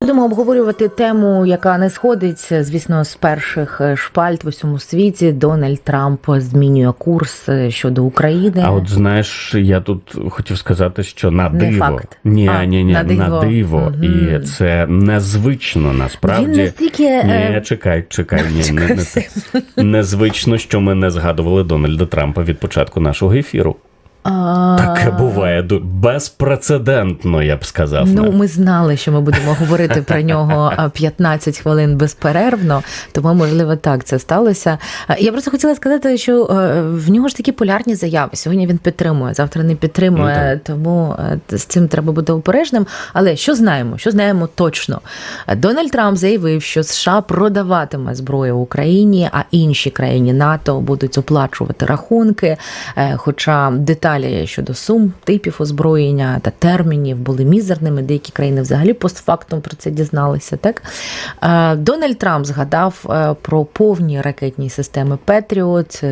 Будемо обговорювати тему, яка не сходиться, звісно, з перших е, шпальт в усьому світі. Дональд Трамп змінює курс е, щодо України. А от знаєш, я тут хотів сказати, що на Не диво. факт. Ні, А, ні, ні, на на диво. диво. Мгм. І це незвично насправді. Він настільки е, Ні, чекай, чекай, ні, не, не, незвично, що ми не згадували Дональда Трампа від початку нашого ефіру. А, Таке буває безпрецедентно, я б сказав. Ну, ми знали, що ми будемо говорити про нього 15 хвилин безперервно, тому можливо так це сталося. Я просто хотіла сказати, що е, в нього ж такі полярні заяви. Сьогодні він підтримує, завтра не підтримує, тому е, з цим треба бути обережним. Але що знаємо? Що знаємо точно? Дональд Трамп заявив, що США продаватиме зброю Україні, а інші країни НАТО будуть оплачувати рахунки. Е, Хоча деталі щодо сум, типів озброєння та термінів були мізерними. Деякі країни взагалі постфактум про це дізналися. Так Е, Дональд Трамп згадав е, про повні ракетні системи Петріот.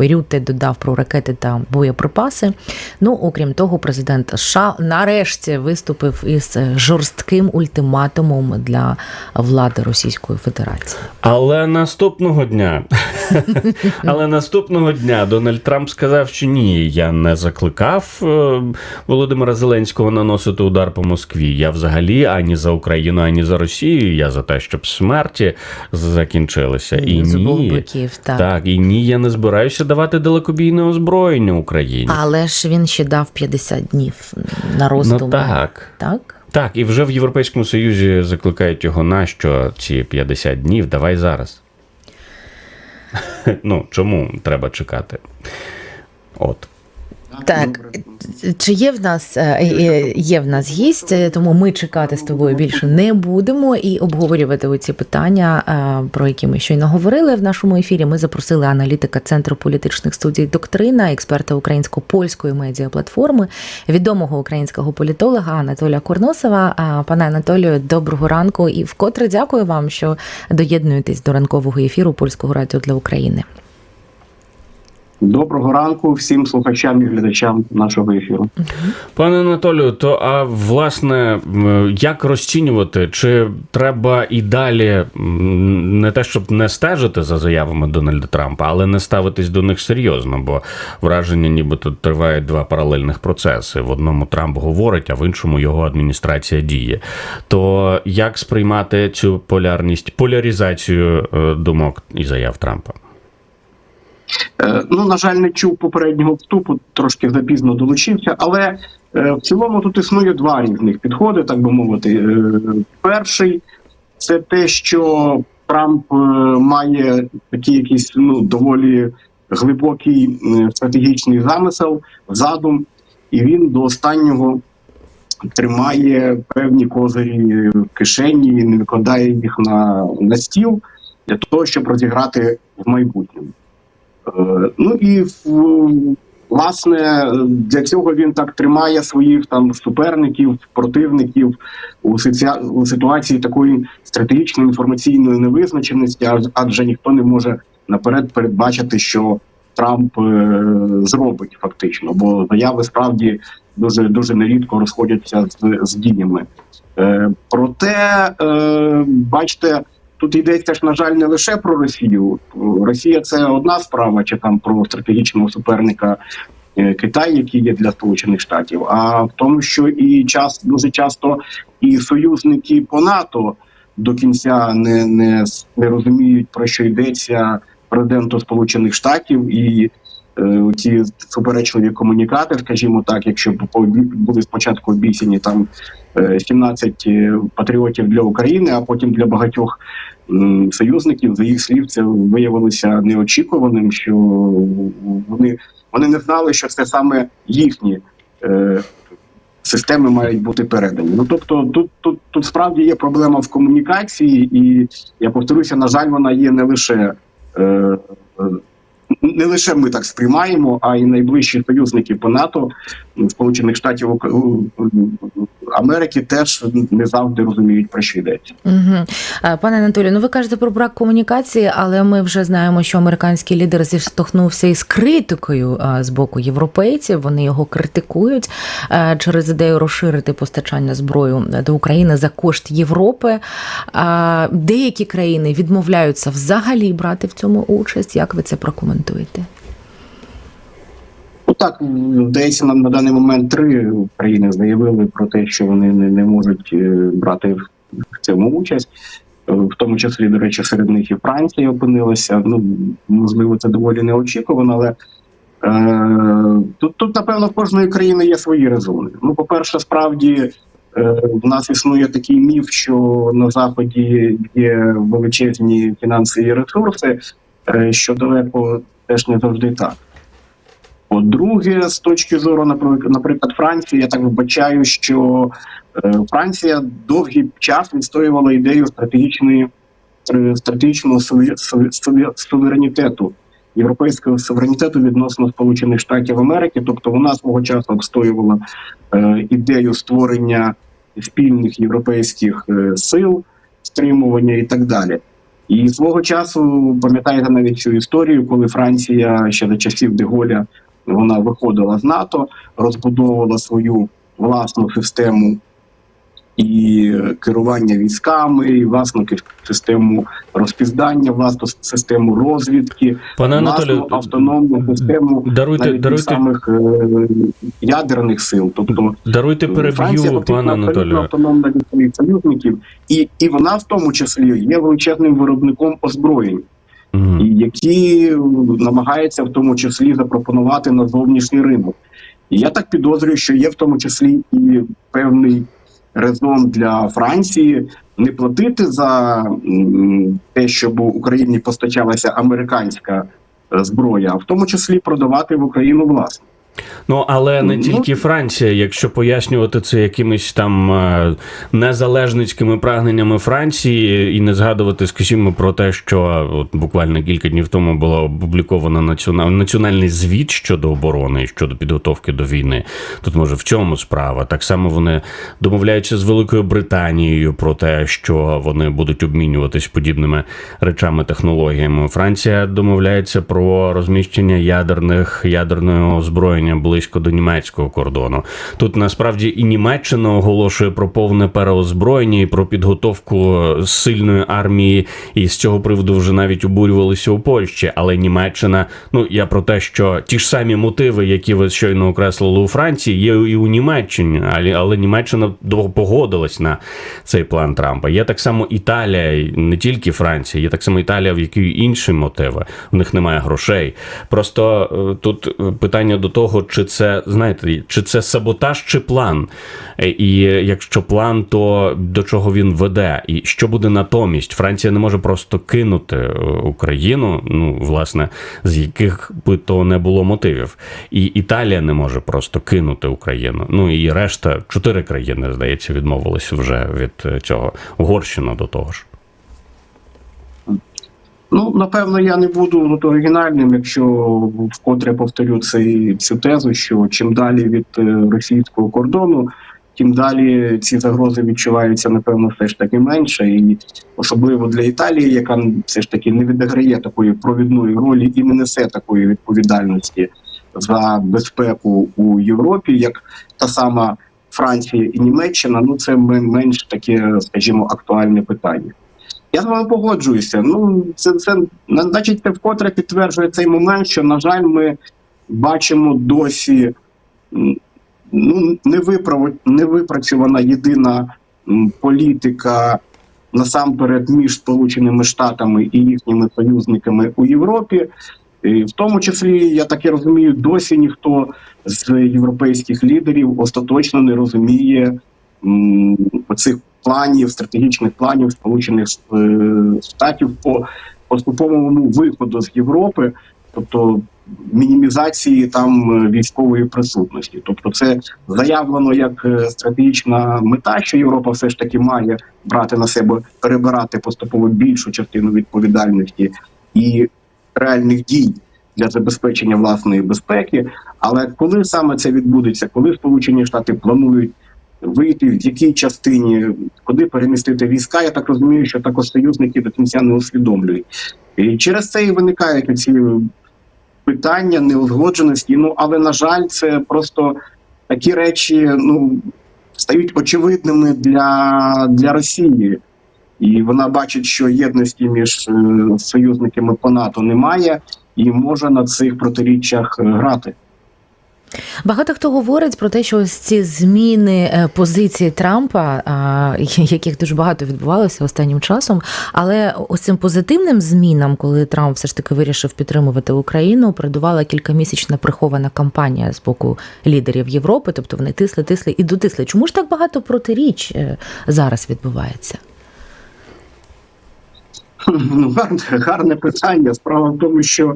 Рюте додав про ракети та боєприпаси. Ну, окрім того, президент США нарешті виступив із жорстким ультиматумом для влади Російської Федерації. Але наступного дня, але наступного дня Дональд Трамп сказав, що ні, я не закликав е, Володимира Зеленського наносити удар по Москві. Я взагалі ані за Україну, ані за Росію. Я за те, щоб смерті закінчилися. І З ні, боків, так. так, і ні, я не збираюся давати далекобійне озброєння Україні. Але ж він ще дав 50 днів на ну так. так? Так, і вже в Європейському Союзі закликають його на що ці 50 днів. Давай зараз. Ну, чому треба чекати? От. Так, чи є в нас е, е, є в нас гість, е, тому ми чекати з тобою більше не будемо і обговорювати оці питання, е, про які ми щойно говорили в нашому ефірі. Ми запросили аналітика Центру політичних студій Доктрина, експерта українсько-польської медіаплатформи, відомого українського політолога Анатолія Корносова. Пане Анатолію, доброго ранку і вкотре дякую вам, що доєднуєтесь до ранкового ефіру Польського радіо для України. Доброго ранку всім слухачам і глядачам нашого ефіру. Пане Анатолію, то а власне, як розцінювати, чи треба і далі не те, щоб не стежити за заявами Дональда Трампа, але не ставитись до них серйозно, бо враження, нібито тривають два паралельних процеси. В одному Трамп говорить, а в іншому його адміністрація діє. То як сприймати цю полярність, поляризацію е, думок і заяв Трампа? Е, Ну, на жаль, не чув попереднього вступу, трошки запізно долучився, але е, в цілому тут існує два різних підходи, так би мовити. Е, Перший це те, що Трамп має такий якийсь ну доволі глибокий стратегічний замисел, задум, і він до останнього тримає певні козирі в кишені, не викладає їх на, на стіл для того, щоб розіграти в майбутньому. Е, Ну і власне для цього він так тримає своїх там суперників, противників у, ситуації такої стратегічної інформаційної невизначеності, адже ніхто не може наперед передбачити, що Трамп е, зробить фактично, бо заяви справді дуже дуже нерідко розходяться з, з діями. Е, проте, бачите. Тут йдеться ж, на жаль, не лише про Росію. Росія це одна справа, чи там про стратегічного суперника е, Китай, який є для Сполучених Штатів, а в тому, що і час дуже часто і союзники по НАТО до кінця не, не, не розуміють про що йдеться президенту Сполучених Штатів і. е, Ці суперечливі комунікати, скажімо так, якщо були спочатку обіцяні там е, 17 е, патріотів для України, а потім для багатьох союзників, за їх слів, це виявилося неочікуваним, що вони, вони не знали, що це саме їхні е, системи мають бути передані. Ну тобто, тут, тут, тут справді є проблема в комунікації, і я повторюся, на жаль, вона є не лише. Е, е, не лише ми так сприймаємо, а й найближчі союзники по НАТО, Сполучених Штатів Америки, теж не завжди розуміють про що йдеться. Угу. Пане Анатолію, ну ви кажете про брак комунікації, але ми вже знаємо, що американський лідер зіштовхнувся із критикою з боку європейців. Вони його критикують через ідею розширити постачання зброю до України за кошт Європи. Деякі країни відмовляються взагалі брати в цьому участь. Як ви це прокоментуєте? Ну так, здається, на, на даний момент три країни заявили про те, що вони не, не можуть е, брати в цьому участь. Е, В тому числі, до речі, серед них і Франція опинилася. Ну, можливо, це доволі неочікувано, але е, тут, тут, напевно, в кожної країни є свої резони. Ну, по-перше, справді е, в нас існує такий міф, що на Заході є величезні фінансові ресурси, що далеко теж не завжди так. По-друге, з точки зору, наприклад, Франції, я так вбачаю, що е, Франція довгий час відстоювала ідею стратегічної е, стратегічного суве- суве- суве- суверенітету, європейського суверенітету відносно Сполучених Штатів Америки. Тобто вона свого часу обстоювала е, ідею створення спільних європейських е, сил, стримування і так далі. І свого часу пам'ятаєте навіть цю історію, коли Франція ще за часів Деголя вона виходила з НАТО, розбудовувала свою власну систему і керування військами, і власну систему розпізнання, власну систему розвідки, Пане власну автономну систему даруйте, навіть даруйте, самих е, ядерних сил. Тобто даруйте Франція переб'ю, пане Анатолію. автономна від своїх союзників, і, і вона в тому числі є величезним виробником озброєнь і які намагаються в тому числі запропонувати на зовнішній ринок. І я так підозрюю, що є в тому числі і певний резон для Франції не платити за те, щоб Україні постачалася американська зброя, а в тому числі продавати в Україну власну. Ну але не Ну, тільки Франція, якщо пояснювати це якимись там е, незалежницькими прагненнями Франції, і не згадувати, скажімо, про те, що от буквально кілька днів тому було опубліковано націонал- національний звіт щодо оборони щодо підготовки до війни. Тут може в цьому справа. Так само вони домовляються з Великою Британією про те, що вони будуть обмінюватись подібними речами, технологіями. Франція домовляється про розміщення ядерних ядерного озброєння близько до німецького кордону. Тут насправді і Німеччина оголошує про повне переозброєння і про підготовку сильної армії, і з цього приводу вже навіть обурювалися у Польщі. Але Німеччина, ну я про те, що ті ж самі мотиви, які ви щойно окреслили у Франції, є і у Німеччині, але, але Німеччина погодилась на цей план Трампа. Є так само Італія, не тільки Франція, є так само Італія, в якій інші мотиви. У них немає грошей. Просто е, тут е, питання до того, чи це знаєте, чи це саботаж, чи план. Е, І якщо план, то до чого він веде, і що буде натомість? Франція не може просто кинути е, Україну, ну власне, з яких би то не було мотивів. І Італія не може просто кинути Україну. Ну і решта чотири країни, здається, відмовилися вже від е, цього. Угорщина до того ж. Ну, напевно, я не буду тут оригінальним, якщо вкотре повторю цей, цю тезу, що чим далі від е, російського кордону, тим далі ці загрози відчуваються, напевно, все ж таки менше. І особливо для Італії, яка все ж таки не відіграє такої провідної ролі і не несе такої відповідальності за безпеку у Європі, як та сама Франція і Німеччина. Ну це мен- менш таке, скажімо, актуальне питання. Я з вами погоджуюся. Ну, це, це значить, це вкотре підтверджує цей момент, що, на жаль, ми бачимо досі ну, не, випрацьована єдина політика насамперед між Сполученими Штатами і їхніми союзниками у Європі. І в тому числі, я так і розумію, досі ніхто з європейських лідерів остаточно не розуміє оцих планів, стратегічних планів Сполучених е, Штатів по поступовому виходу з Європи, тобто мінімізації там е, військової присутності. Тобто, це заявлено як е, стратегічна мета, що Європа все ж таки має брати на себе перебирати поступово більшу частину відповідальності і реальних дій для забезпечення власної безпеки. Але коли саме це відбудеться, коли Сполучені Штати планують вийти, в якій частині, куди перемістити війська, я так розумію, що також союзники до кінця не усвідомлюють. І через це і виникають ці питання, неузгодженості. Ну але на жаль, це просто такі речі ну стають очевидними для, для Росії. І вона бачить, що єдності між е, союзниками по НАТО немає, і може на цих протиріччях грати. Багато хто говорить про те, що ось ці зміни е, позиції Трампа, яких дуже багато відбувалося останнім часом, але ось цим позитивним змінам, коли Трамп все ж таки вирішив підтримувати Україну, передувала кількамісячна прихована кампанія з боку лідерів Європи, тобто вони тисли, тисли і дотисли. Чому ж так багато протиріч е, зараз відбувається? Ну, гарне, питання. Справа в тому, що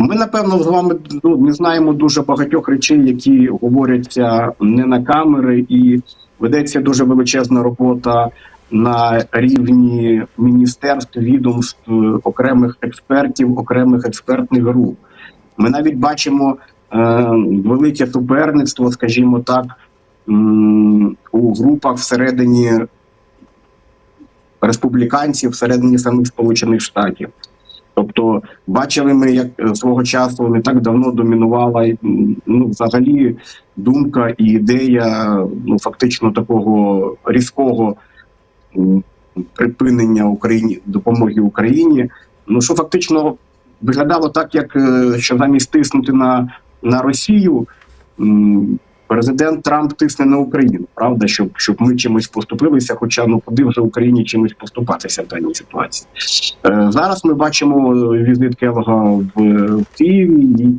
ми, напевно, з вами ну, не знаємо дуже багатьох речей, які говоряться не на камери, і ведеться дуже величезна робота на рівні міністерств, відомств, окремих експертів, окремих експертних груп. Ми навіть бачимо е, велике суперництво, скажімо так, у групах всередині республіканців, всередині самих Сполучених Штатів. Тобто, бачили ми, як е, свого часу не так давно домінувала ну, взагалі думка і ідея ну, фактично такого різкого припинення Україні допомоги Україні. Ну що фактично виглядало так, як е, що замість тиснути на, на Росію. Президент Трамп тисне на Україну, правда, щоб щоб ми чимось поступилися. Хоча ну куди вже Україні чимось поступатися в даній ситуації. Е, зараз ми бачимо е, візит Келога в, в Києві і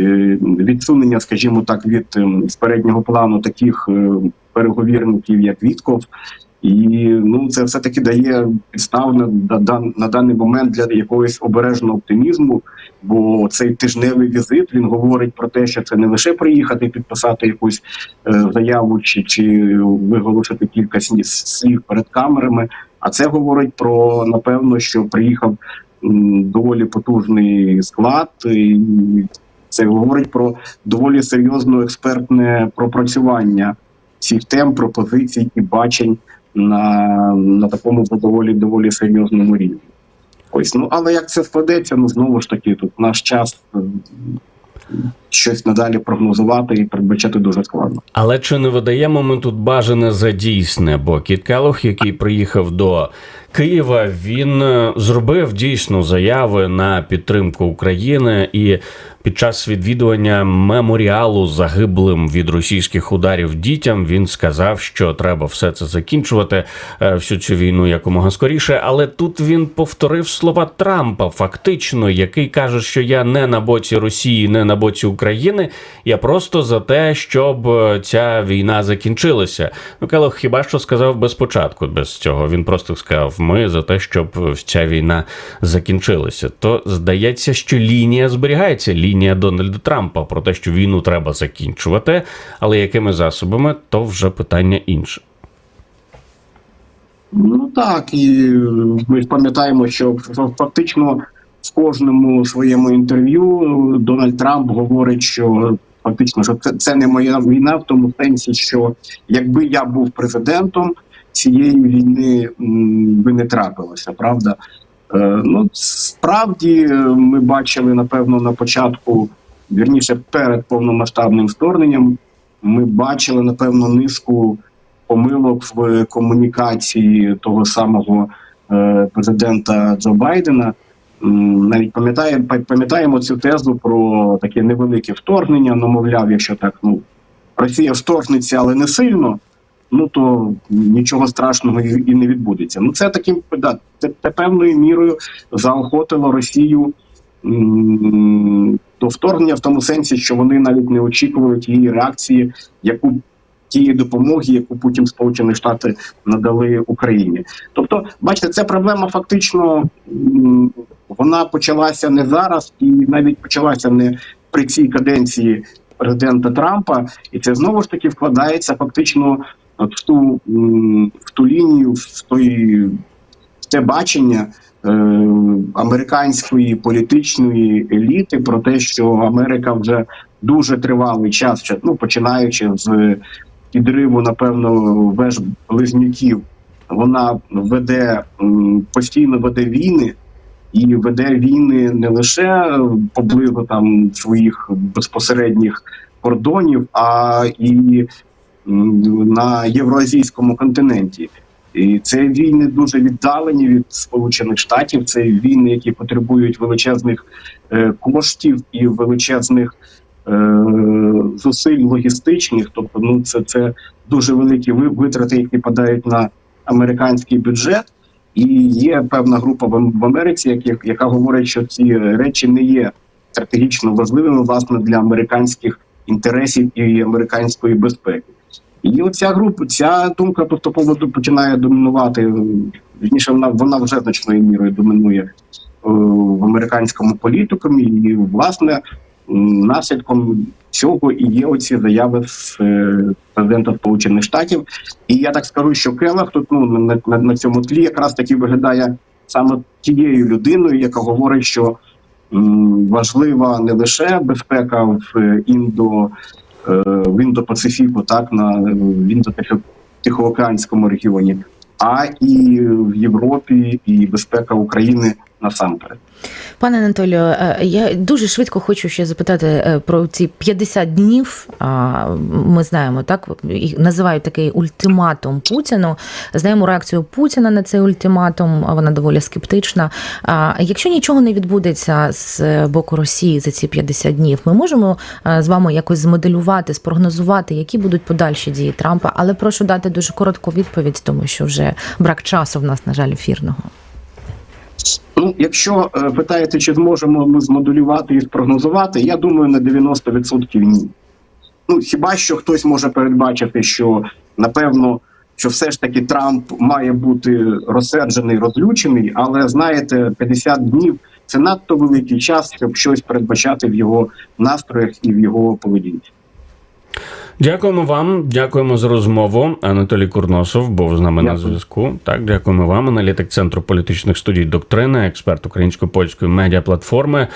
е, відсунення, скажімо так, від ем, з переднього плану таких е, переговірників, як Вітков. І ну це все таки дає підстав на, на, на даний момент для якогось обережного оптимізму. Бо цей тижневий візит він говорить про те, що це не лише приїхати підписати якусь е, заяву чи, чи виголосити кілька слів перед камерами. А це говорить про напевно, що приїхав доволі потужний склад, і це говорить про доволі серйозне експертне пропрацювання всіх тем, пропозицій і бачень на, на такому доволі доволі серйозному рівні. Ось, ну але як це складеться, ну знову ж таки, тут наш час е, щось надалі прогнозувати і передбачати дуже складно. Але чи не видаємо ми тут бажане за дійсне? Бо Кіт Келох, який приїхав до Києва, він е, зробив дійсно заяви на підтримку України і під час відвідування меморіалу загиблим від російських ударів дітям він сказав, що треба все це закінчувати, е, всю цю війну якомога скоріше. Але тут він повторив слова Трампа, фактично, який каже, що я не на боці Росії, не на боці України. Я просто за те, щоб е, ця війна закінчилася. Ну, Келох хіба що сказав без початку, без цього. Він просто сказав: ми за те, щоб е, ця війна закінчилася. То здається, що лінія зберігається. Лінія Дональда Трампа про те, що війну треба закінчувати, але якими засобами, то вже питання інше. Ну так, і ми ж пам'ятаємо, що фактично кожному своєму інтерв'ю Дональд Трамп говорить, що фактично що це, це не моя війна, в тому сенсі, що якби я був президентом, цієї війни би не трапилося, правда? Е, ну справді е, ми бачили напевно на початку, вірніше перед повномасштабним вторгненням. Ми бачили напевно низку помилок в комунікації того самого е, президента Джо Байдена. Навіть пам'ятає, пам'ятаємо цю тезу про таке невелике вторгнення. Ну, мовляв, якщо так, ну Росія вторгнеться, але не сильно, ну то нічого страшного і не відбудеться. Ну це таким да, це, це певною мірою заохотило Росію до вторгнення в тому сенсі, що вони навіть не очікували тієї реакції, яку тієї допомоги, яку потім Сполучені Штати надали Україні. Тобто, бачите, ця проблема фактично вона почалася не зараз, і навіть почалася не при цій каденції президента Трампа, і це знову ж таки вкладається фактично в ту в ту лінію, в той в те бачення е, американської політичної еліти про те, що Америка вже дуже тривалий час, ну починаючи з підриву, напевно, веж близнюків, вона веде постійно веде війни. І веде війни не лише поблизу там своїх безпосередніх кордонів, а і на євроазійському континенті. І це війни дуже віддалені від Сполучених Штатів. Це війни, які потребують величезних е, коштів і величезних зусиль логістичних. Тобто, ну це, це дуже великі витрати, які падають на американський бюджет. І є певна група в Америці, які- яка говорить, що ці речі не є стратегічно важливими власне для американських інтересів і американської безпеки. І оця група, ця думка поступово ду- починає домінувати. Вірніше, вона вона вже значною мірою домінує е, в американському політикумі, і власне наслідком цього і є оці заяви з е, президента Сполучених Штатів. І я так скажу, що Келлах тут ну на, на, на цьому тлі якраз таки виглядає саме тією людиною, яка говорить, що м, важлива не лише безпека в е, індо е, в індо-Пацифіку, так на в індо-тихоокеанському регіоні, а і в Європі, і безпека України насамперед. Пане Анатолію, е, я дуже швидко хочу ще запитати е, про ці 50 днів. Ми знаємо, так називають такий ультиматум Путіну. Знаємо реакцію Путіна на цей ультиматум. Вона доволі скептична. Якщо нічого не відбудеться з боку Росії за ці 50 днів, ми можемо е, з вами якось змоделювати, спрогнозувати, які будуть подальші дії Трампа. Але прошу дати дуже коротку відповідь, тому що вже брак часу в нас, на жаль, ефірного. Ну, якщо е, питаєте, чи зможемо ми змоделювати і спрогнозувати, я думаю, на 90% ні. Ну, хіба що хтось може передбачити, що напевно, що все ж таки Трамп має бути розсерджений, розлючений, але знаєте, 50 днів це надто великий час, щоб щось передбачати в його настроях і в його поведінці. Дякуємо вам, дякуємо за розмову. Анатолій Курносов був з нами на зв'язку. Так, дякуємо вам. Аналітик центру політичних студій доктрина, експерт українсько-польської медіаплатформи.